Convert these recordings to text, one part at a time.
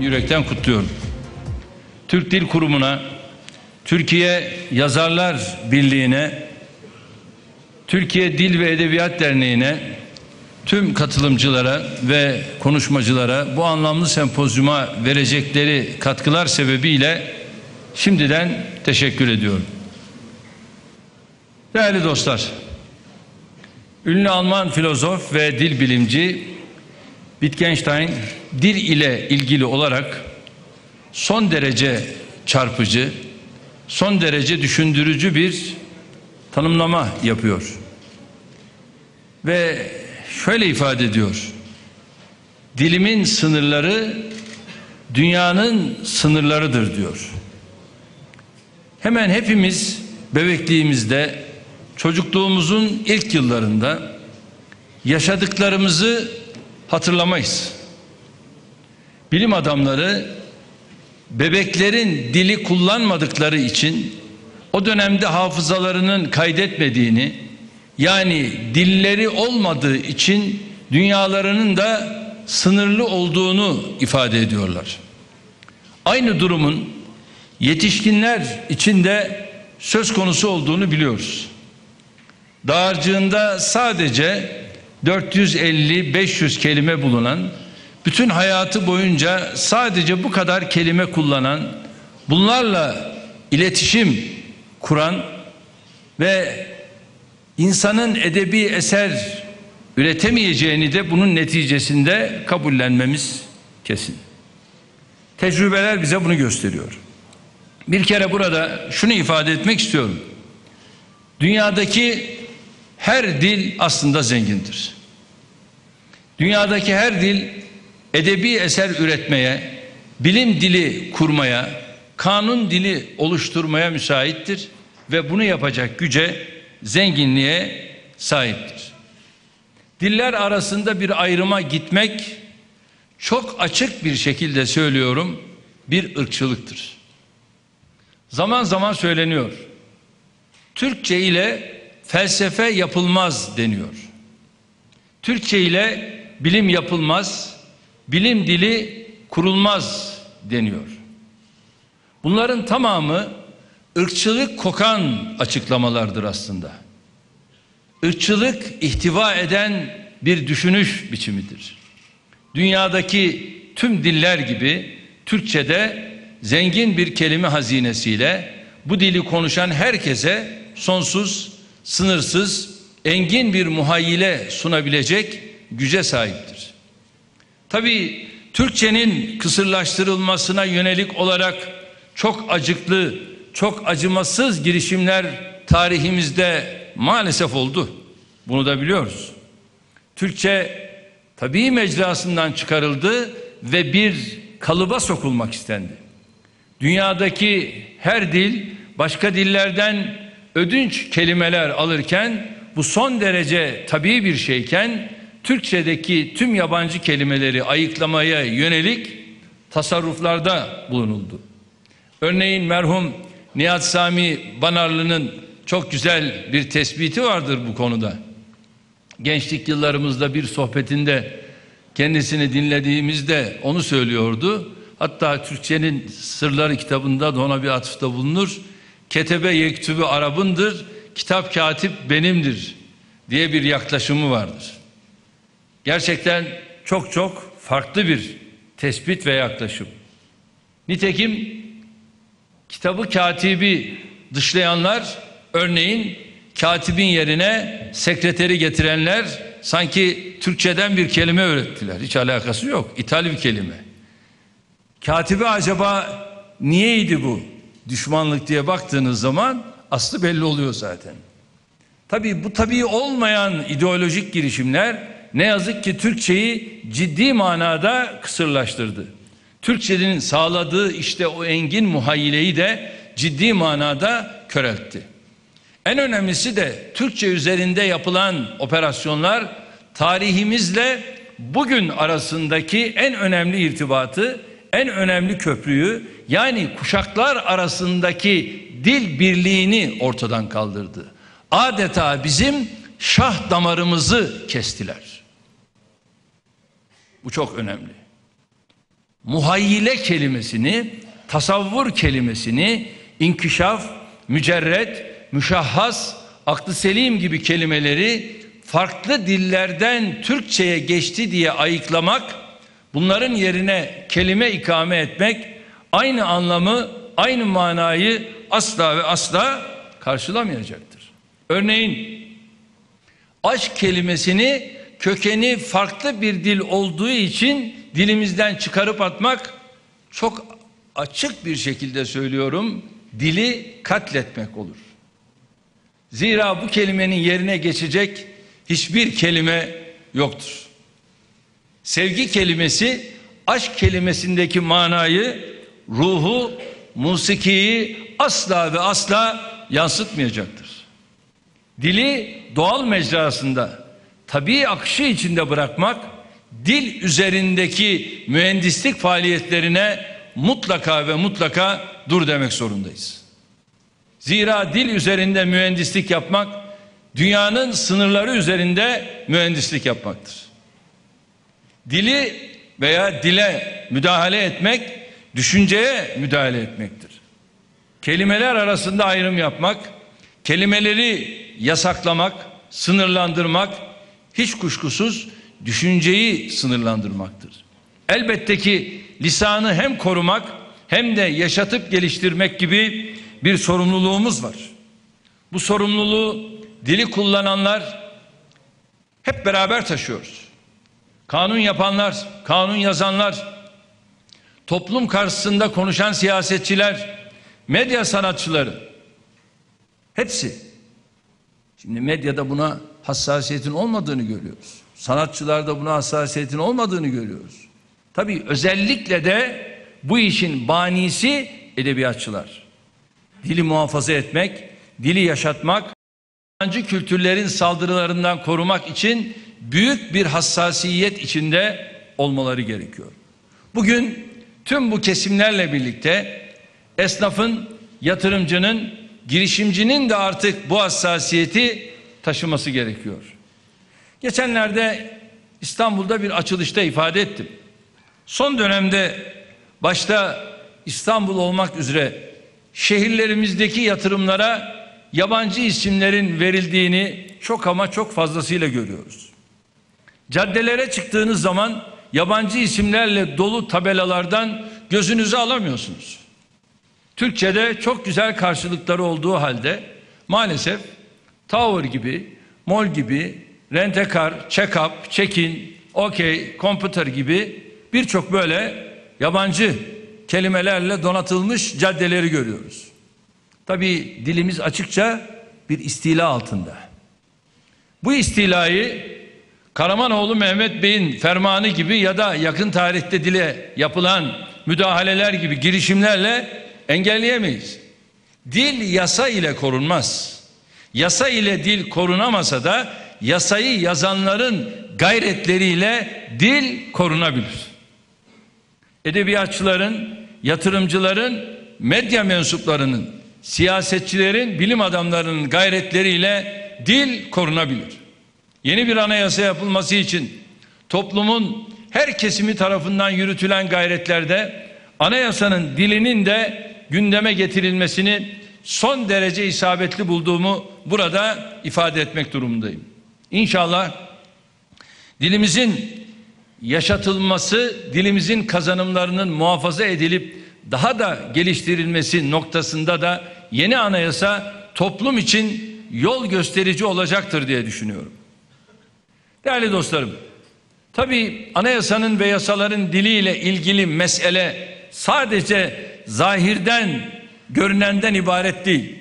yürekten kutluyorum. Türk Dil Kurumu'na, Türkiye Yazarlar Birliği'ne, Türkiye Dil ve Edebiyat Derneği'ne, tüm katılımcılara ve konuşmacılara bu anlamlı sempozyuma verecekleri katkılar sebebiyle şimdiden teşekkür ediyorum. Değerli dostlar, ünlü Alman filozof ve dil bilimci Wittgenstein dil ile ilgili olarak son derece çarpıcı, son derece düşündürücü bir tanımlama yapıyor. Ve şöyle ifade ediyor. Dilimin sınırları dünyanın sınırlarıdır diyor. Hemen hepimiz bebekliğimizde, çocukluğumuzun ilk yıllarında yaşadıklarımızı hatırlamayız. Bilim adamları bebeklerin dili kullanmadıkları için o dönemde hafızalarının kaydetmediğini yani dilleri olmadığı için dünyalarının da sınırlı olduğunu ifade ediyorlar. Aynı durumun yetişkinler içinde söz konusu olduğunu biliyoruz. Dağarcığında sadece 450-500 kelime bulunan, bütün hayatı boyunca sadece bu kadar kelime kullanan, bunlarla iletişim kuran ve insanın edebi eser üretemeyeceğini de bunun neticesinde kabullenmemiz kesin. Tecrübeler bize bunu gösteriyor. Bir kere burada şunu ifade etmek istiyorum. Dünyadaki her dil aslında zengindir. Dünyadaki her dil edebi eser üretmeye, bilim dili kurmaya, kanun dili oluşturmaya müsaittir ve bunu yapacak güce, zenginliğe sahiptir. Diller arasında bir ayrıma gitmek çok açık bir şekilde söylüyorum bir ırkçılıktır. Zaman zaman söyleniyor. Türkçe ile felsefe yapılmaz deniyor. Türkçe ile bilim yapılmaz, bilim dili kurulmaz deniyor. Bunların tamamı ırkçılık kokan açıklamalardır aslında. Irkçılık ihtiva eden bir düşünüş biçimidir. Dünyadaki tüm diller gibi Türkçe'de zengin bir kelime hazinesiyle bu dili konuşan herkese sonsuz, sınırsız, engin bir muhayyile sunabilecek güce sahiptir. Tabii Türkçenin kısırlaştırılmasına yönelik olarak çok acıklı, çok acımasız girişimler tarihimizde maalesef oldu. Bunu da biliyoruz. Türkçe tabii mecrasından çıkarıldı ve bir kalıba sokulmak istendi. Dünyadaki her dil başka dillerden ödünç kelimeler alırken bu son derece tabii bir şeyken Türkçedeki tüm yabancı kelimeleri ayıklamaya yönelik tasarruflarda bulunuldu. Örneğin merhum Nihat Sami Banarlı'nın çok güzel bir tespiti vardır bu konuda. Gençlik yıllarımızda bir sohbetinde kendisini dinlediğimizde onu söylüyordu. Hatta Türkçenin Sırları kitabında da ona bir atıfta bulunur. Ketebe yektübü Arabındır, kitap katip benimdir diye bir yaklaşımı vardır. Gerçekten çok çok farklı bir tespit ve yaklaşım. Nitekim kitabı katibi dışlayanlar örneğin katibin yerine sekreteri getirenler sanki Türkçeden bir kelime öğrettiler. Hiç alakası yok. İthal bir kelime. Katibi acaba niyeydi bu düşmanlık diye baktığınız zaman aslı belli oluyor zaten. Tabii bu tabii olmayan ideolojik girişimler ne yazık ki Türkçeyi ciddi manada kısırlaştırdı. Türkçenin sağladığı işte o engin muhayyileyi de ciddi manada köreltti. En önemlisi de Türkçe üzerinde yapılan operasyonlar tarihimizle bugün arasındaki en önemli irtibatı, en önemli köprüyü yani kuşaklar arasındaki dil birliğini ortadan kaldırdı. Adeta bizim şah damarımızı kestiler. Bu çok önemli. muhayyile kelimesini, tasavvur kelimesini, inkişaf, mücerret, müşahhas, aklı selim gibi kelimeleri farklı dillerden Türkçe'ye geçti diye ayıklamak, bunların yerine kelime ikame etmek aynı anlamı, aynı manayı asla ve asla karşılamayacaktır. Örneğin aşk kelimesini kökeni farklı bir dil olduğu için dilimizden çıkarıp atmak çok açık bir şekilde söylüyorum dili katletmek olur. Zira bu kelimenin yerine geçecek hiçbir kelime yoktur. Sevgi kelimesi aşk kelimesindeki manayı, ruhu, musikiyi asla ve asla yansıtmayacaktır. Dili doğal mecrasında tabii akışı içinde bırakmak dil üzerindeki mühendislik faaliyetlerine mutlaka ve mutlaka dur demek zorundayız. Zira dil üzerinde mühendislik yapmak dünyanın sınırları üzerinde mühendislik yapmaktır. Dili veya dile müdahale etmek düşünceye müdahale etmektir. Kelimeler arasında ayrım yapmak, kelimeleri yasaklamak, sınırlandırmak hiç kuşkusuz düşünceyi sınırlandırmaktır. Elbette ki lisanı hem korumak hem de yaşatıp geliştirmek gibi bir sorumluluğumuz var. Bu sorumluluğu dili kullananlar hep beraber taşıyoruz. Kanun yapanlar, kanun yazanlar, toplum karşısında konuşan siyasetçiler, medya sanatçıları hepsi. Şimdi medyada buna hassasiyetin olmadığını görüyoruz. Sanatçılarda buna hassasiyetin olmadığını görüyoruz. Tabii özellikle de bu işin banisi edebiyatçılar. Dili muhafaza etmek, dili yaşatmak, yabancı kültürlerin saldırılarından korumak için büyük bir hassasiyet içinde olmaları gerekiyor. Bugün tüm bu kesimlerle birlikte esnafın, yatırımcının, girişimcinin de artık bu hassasiyeti taşıması gerekiyor. Geçenlerde İstanbul'da bir açılışta ifade ettim. Son dönemde başta İstanbul olmak üzere şehirlerimizdeki yatırımlara yabancı isimlerin verildiğini çok ama çok fazlasıyla görüyoruz. Caddelere çıktığınız zaman yabancı isimlerle dolu tabelalardan gözünüzü alamıyorsunuz. Türkçe'de çok güzel karşılıkları olduğu halde maalesef Tower gibi, Mall gibi, Rentekar, Check-up, Check-in, OK, Computer gibi birçok böyle yabancı kelimelerle donatılmış caddeleri görüyoruz. Tabi dilimiz açıkça bir istila altında. Bu istilayı Karamanoğlu Mehmet Bey'in fermanı gibi ya da yakın tarihte dile yapılan müdahaleler gibi girişimlerle engelleyemeyiz. Dil yasa ile korunmaz. Yasa ile dil korunamasa da yasayı yazanların gayretleriyle dil korunabilir. Edebiyatçıların, yatırımcıların, medya mensuplarının, siyasetçilerin, bilim adamlarının gayretleriyle dil korunabilir. Yeni bir anayasa yapılması için toplumun her kesimi tarafından yürütülen gayretlerde anayasanın dilinin de gündeme getirilmesini son derece isabetli bulduğumu burada ifade etmek durumundayım. İnşallah dilimizin yaşatılması, dilimizin kazanımlarının muhafaza edilip daha da geliştirilmesi noktasında da yeni anayasa toplum için yol gösterici olacaktır diye düşünüyorum. Değerli dostlarım, tabii anayasanın ve yasaların diliyle ilgili mesele sadece zahirden, görünenden ibaret değil.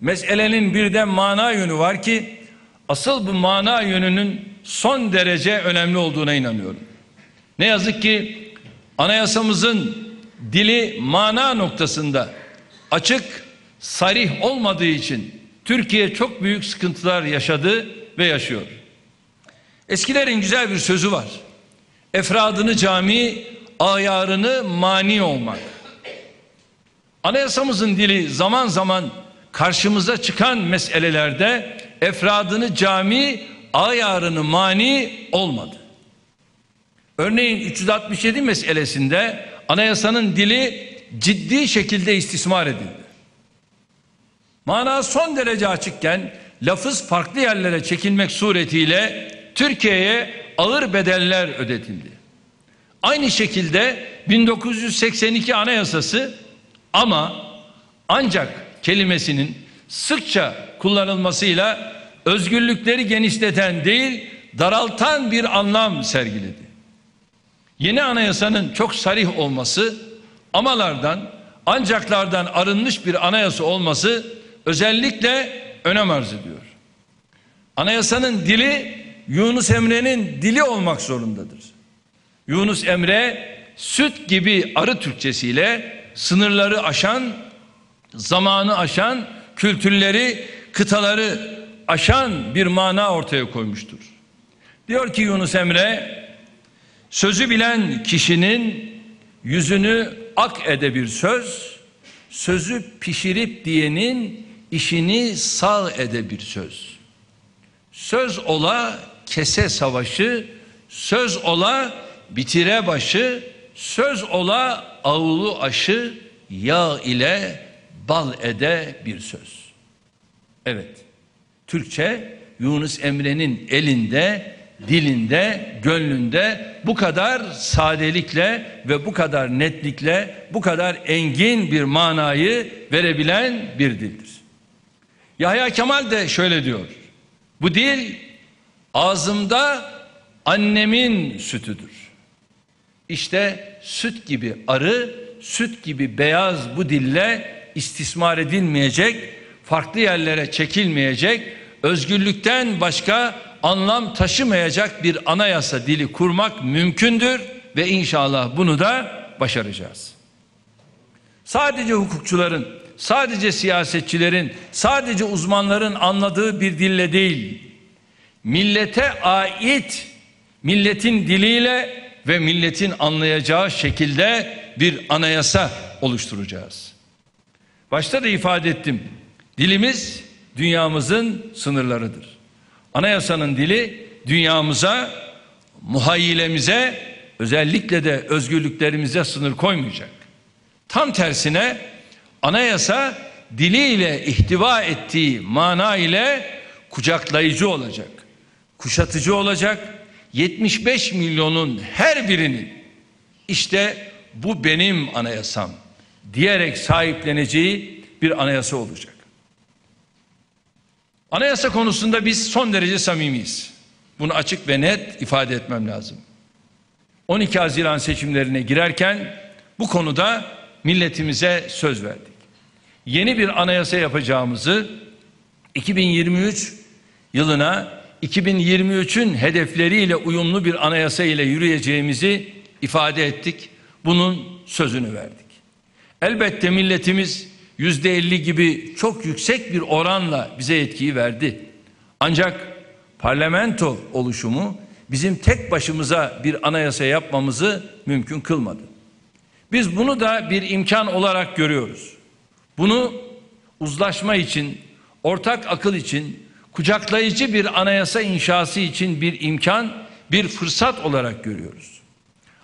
Meselenin birden mana yönü var ki asıl bu mana yönünün son derece önemli olduğuna inanıyorum. Ne yazık ki anayasamızın dili mana noktasında açık, sarih olmadığı için Türkiye çok büyük sıkıntılar yaşadı ve yaşıyor. Eskilerin güzel bir sözü var. Efradını cami, ayarını mani olmak. Anayasamızın dili zaman zaman karşımıza çıkan meselelerde efradını cami, ayarını mani olmadı. Örneğin 367 meselesinde anayasanın dili ciddi şekilde istismar edildi. Mana son derece açıkken lafız farklı yerlere çekilmek suretiyle Türkiye'ye ağır bedeller ödetildi. Aynı şekilde 1982 Anayasası ama ancak kelimesinin sıkça kullanılmasıyla özgürlükleri genişleten değil daraltan bir anlam sergiledi. Yeni anayasanın çok sarih olması amalardan ancaklardan arınmış bir anayasa olması özellikle önem arz ediyor. Anayasanın dili Yunus Emre'nin dili olmak zorundadır. Yunus Emre süt gibi arı Türkçesiyle sınırları aşan, zamanı aşan, kültürleri, kıtaları aşan bir mana ortaya koymuştur. Diyor ki Yunus Emre, sözü bilen kişinin yüzünü ak ede bir söz, sözü pişirip diyenin işini sağ ede bir söz. Söz ola kese savaşı, söz ola bitire başı, söz ola ağulu aşı, yağ ile bal ede bir söz. Evet, Türkçe Yunus Emre'nin elinde, dilinde, gönlünde bu kadar sadelikle ve bu kadar netlikle, bu kadar engin bir manayı verebilen bir dildir. Yahya Kemal de şöyle diyor. Bu dil ağzımda annemin sütüdür. İşte süt gibi arı, süt gibi beyaz bu dille istismar edilmeyecek, farklı yerlere çekilmeyecek, özgürlükten başka anlam taşımayacak bir anayasa dili kurmak mümkündür ve inşallah bunu da başaracağız. Sadece hukukçuların, sadece siyasetçilerin, sadece uzmanların anladığı bir dille değil, millete ait milletin diliyle ve milletin anlayacağı şekilde bir anayasa oluşturacağız. Başta da ifade ettim. Dilimiz dünyamızın sınırlarıdır. Anayasanın dili dünyamıza, muhayyilemize, özellikle de özgürlüklerimize sınır koymayacak. Tam tersine anayasa diliyle ihtiva ettiği mana ile kucaklayıcı olacak. Kuşatıcı olacak. 75 milyonun her birinin işte bu benim anayasam diyerek sahipleneceği bir anayasa olacak. Anayasa konusunda biz son derece samimiyiz. Bunu açık ve net ifade etmem lazım. 12 Haziran seçimlerine girerken bu konuda milletimize söz verdik. Yeni bir anayasa yapacağımızı 2023 yılına 2023'ün hedefleriyle uyumlu bir anayasa ile yürüyeceğimizi ifade ettik. Bunun sözünü verdik. Elbette milletimiz yüzde elli gibi çok yüksek bir oranla bize yetkiyi verdi. Ancak parlamento oluşumu bizim tek başımıza bir anayasa yapmamızı mümkün kılmadı. Biz bunu da bir imkan olarak görüyoruz. Bunu uzlaşma için, ortak akıl için, kucaklayıcı bir anayasa inşası için bir imkan, bir fırsat olarak görüyoruz.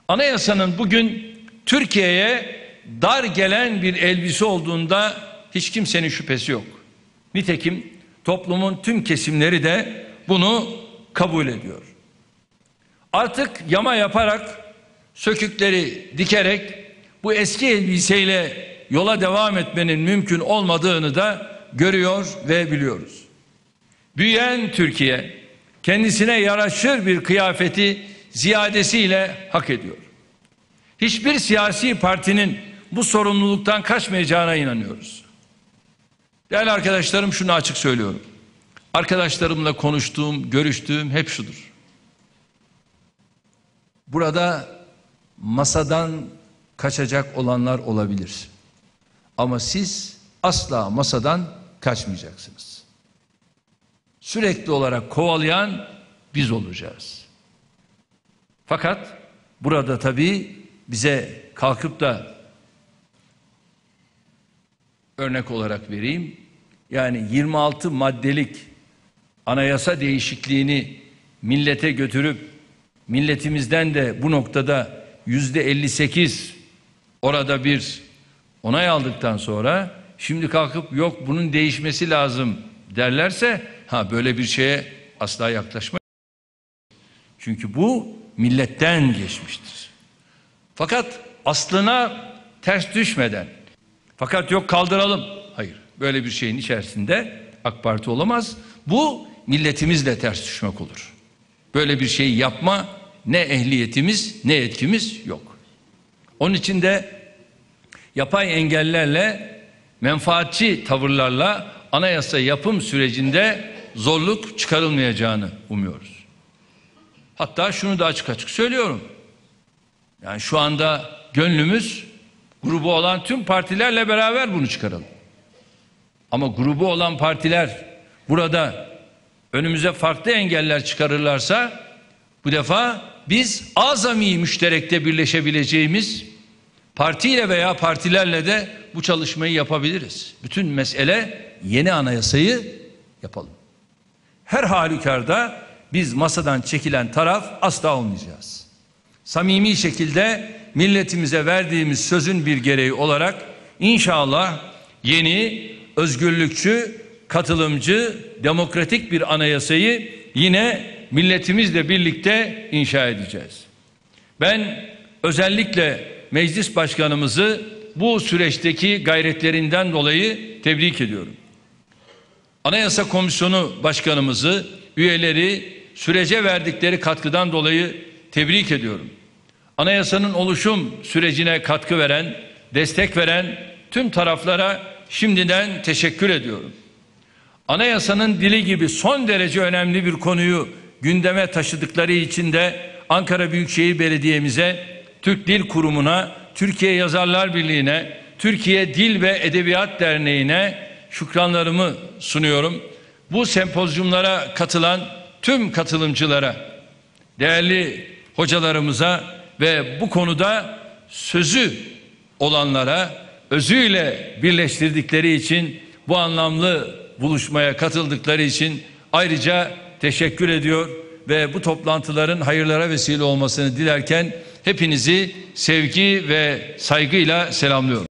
Anayasanın bugün Türkiye'ye dar gelen bir elbise olduğunda hiç kimsenin şüphesi yok. Nitekim toplumun tüm kesimleri de bunu kabul ediyor. Artık yama yaparak, sökükleri dikerek bu eski elbiseyle yola devam etmenin mümkün olmadığını da görüyor ve biliyoruz. Büyüyen Türkiye kendisine yaraşır bir kıyafeti ziyadesiyle hak ediyor. Hiçbir siyasi partinin bu sorumluluktan kaçmayacağına inanıyoruz. Değerli arkadaşlarım şunu açık söylüyorum. Arkadaşlarımla konuştuğum, görüştüğüm hep şudur. Burada masadan kaçacak olanlar olabilir. Ama siz asla masadan kaçmayacaksınız. Sürekli olarak kovalayan biz olacağız. Fakat burada tabii bize kalkıp da örnek olarak vereyim. Yani 26 maddelik anayasa değişikliğini millete götürüp milletimizden de bu noktada yüzde 58 orada bir onay aldıktan sonra şimdi kalkıp yok bunun değişmesi lazım derlerse ha böyle bir şeye asla yaklaşma. Çünkü bu milletten geçmiştir. Fakat aslına ters düşmeden fakat yok kaldıralım. Hayır böyle bir şeyin içerisinde AK Parti olamaz. Bu milletimizle ters düşmek olur. Böyle bir şey yapma ne ehliyetimiz ne yetkimiz yok. Onun için de yapay engellerle menfaatçi tavırlarla anayasa yapım sürecinde zorluk çıkarılmayacağını umuyoruz. Hatta şunu da açık açık söylüyorum. Yani şu anda gönlümüz grubu olan tüm partilerle beraber bunu çıkaralım. Ama grubu olan partiler burada önümüze farklı engeller çıkarırlarsa bu defa biz azami müşterekte birleşebileceğimiz partiyle veya partilerle de bu çalışmayı yapabiliriz. Bütün mesele yeni anayasayı yapalım. Her halükarda biz masadan çekilen taraf asla olmayacağız. Samimi şekilde milletimize verdiğimiz sözün bir gereği olarak inşallah yeni özgürlükçü, katılımcı, demokratik bir anayasayı yine milletimizle birlikte inşa edeceğiz. Ben özellikle meclis başkanımızı bu süreçteki gayretlerinden dolayı tebrik ediyorum. Anayasa Komisyonu Başkanımızı, üyeleri sürece verdikleri katkıdan dolayı tebrik ediyorum. Anayasanın oluşum sürecine katkı veren, destek veren tüm taraflara şimdiden teşekkür ediyorum. Anayasanın dili gibi son derece önemli bir konuyu gündeme taşıdıkları için de Ankara Büyükşehir Belediye'mize, Türk Dil Kurumu'na, Türkiye Yazarlar Birliği'ne, Türkiye Dil ve Edebiyat Derneği'ne şükranlarımı sunuyorum. Bu sempozyumlara katılan tüm katılımcılara, değerli hocalarımıza ve bu konuda sözü olanlara özüyle birleştirdikleri için bu anlamlı buluşmaya katıldıkları için ayrıca teşekkür ediyor ve bu toplantıların hayırlara vesile olmasını dilerken hepinizi sevgi ve saygıyla selamlıyorum.